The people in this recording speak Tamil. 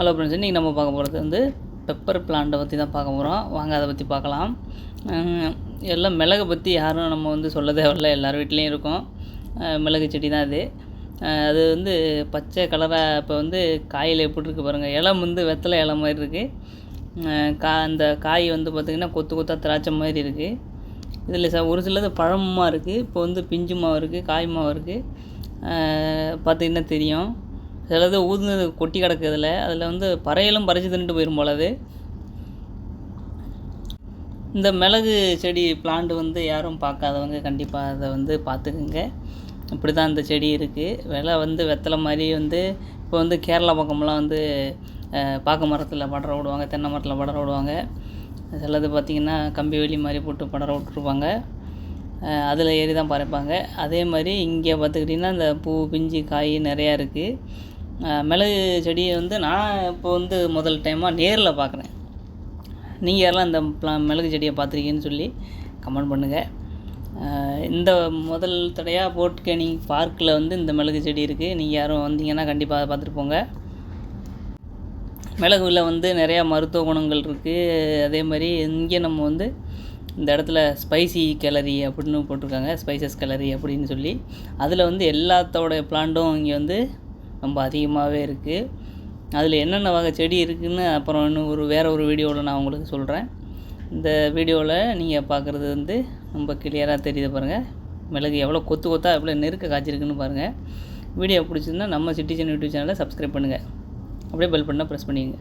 ஹலோ ஃப்ரெண்ட்ஸ் இன்றைக்கி நம்ம பார்க்க போகிறது வந்து பெப்பர் பிளான்ட்டை பற்றி தான் பார்க்க போகிறோம் வாங்க அதை பற்றி பார்க்கலாம். எல்லாம் மிளகை பற்றி யாரும் நம்ம வந்து சொல்ல தேவையில்ல. எல்லார் வீட்லேயும் இருக்கும். மிளகு செடி தான் அது. அது வந்து பச்சை கலராக இப்போ வந்து காயில் எப்படிருக்கு பாருங்கள் இலம் வந்து வெத்தலை இலை மாதிரி இருக்குது கா அந்த காய் வந்து பார்த்திங்கன்னா கொத்து கொத்தாக திராட்சை மாதிரி இருக்குது இதில் ச ஒரு சிலது பழமுமா இருக்குது இப்போ வந்து பிஞ்சு மாவு இருக்குது காய் மாவு இருக்குது பார்த்திங்கன்னா தெரியும். சிலது ஊதுனது கொட்டி கிடக்கு அதில் அதில் வந்து பறையலும் பறிச்சு தின்னுட்டு போயிடும் போல அது. இந்த மிளகு செடி பிளான்ட் வந்து யாரும் பார்க்காதவங்க கண்டிப்பாக அதை வந்து பார்த்துக்குங்க. இப்படி தான் இந்த செடி இருக்குது விலை வந்து வெத்தலை மாதிரி வந்து இப்போ வந்து கேரளா பக்கம்லாம் வந்து அஹ், பாக்கு மரத்தில் படர விடுவாங்க தென்னை மரத்தில் படர விடுவாங்க. சிலது பார்த்திங்கன்னா கம்பி வேலி மாதிரி போட்டு படர விட்டுருப்பாங்க அதில் ஏறி தான் பறைப்பாங்க. அதே மாதிரி இங்கே பார்த்துக்கிட்டிங்கன்னா இந்த பூ பிஞ்சு காய் நிறையா இருக்குது மிளகு செடியை வந்து நான் இப்போ வந்து முதல் டைமாக நேரில் பார்க்குறேன் நீங்கள் யாரெல்லாம் இந்த ப்ளா மிளகு செடியை பார்த்துருக்கீங்கன்னு சொல்லி கமெண்ட் பண்ணுங்கள் இந்த முதல் தடையாக போட்கேனி பார்க்கில் வந்து இந்த மிளகு செடி இருக்குது நீங்கள் யாரும் வந்தீங்கன்னா கண்டிப்பாக பார்த்துட்டு போங்க. மிளகுல வந்து நிறையா மருத்துவ குணங்கள் இருக்குது அதே மாதிரி இங்கே நம்ம வந்து இந்த இடத்துல ஸ்பைசி கேலரி அப்படின்னு போட்டிருக்காங்க. ஸ்பைசஸ் கேலரி அப்படின்னு சொல்லி. அதில் வந்து எல்லாத்தோடைய பிளான்ட்டும் இங்கே வந்து ரொம்ப அதிகமாகவே இருக்குது அதில் என்னென்ன வகை செடி இருக்குதுன்னு அப்புறம் இன்னும் ஒரு வேறு ஒரு வீடியோவில் நான் உங்களுக்கு சொல்கிறேன் இந்த வீடியோவில் நீங்கள் பார்க்குறது வந்து ரொம்ப கிளியராக தெரியுது பாருங்கள் மிளகு எவ்வளோ கொத்து கொத்தா எவ்வளோ நெருக்க காய்ச்சிருக்குன்னு பாருங்கள் வீடியோ பிடிச்சிருந்தா நம்ம சிட்டிசன் யூடியூப் சேனலை சப்ஸ்கிரைப் பண்ணுங்கள் அப்படியே பெல் பண்ணால் ப்ரெஸ் பண்ணிடுங்க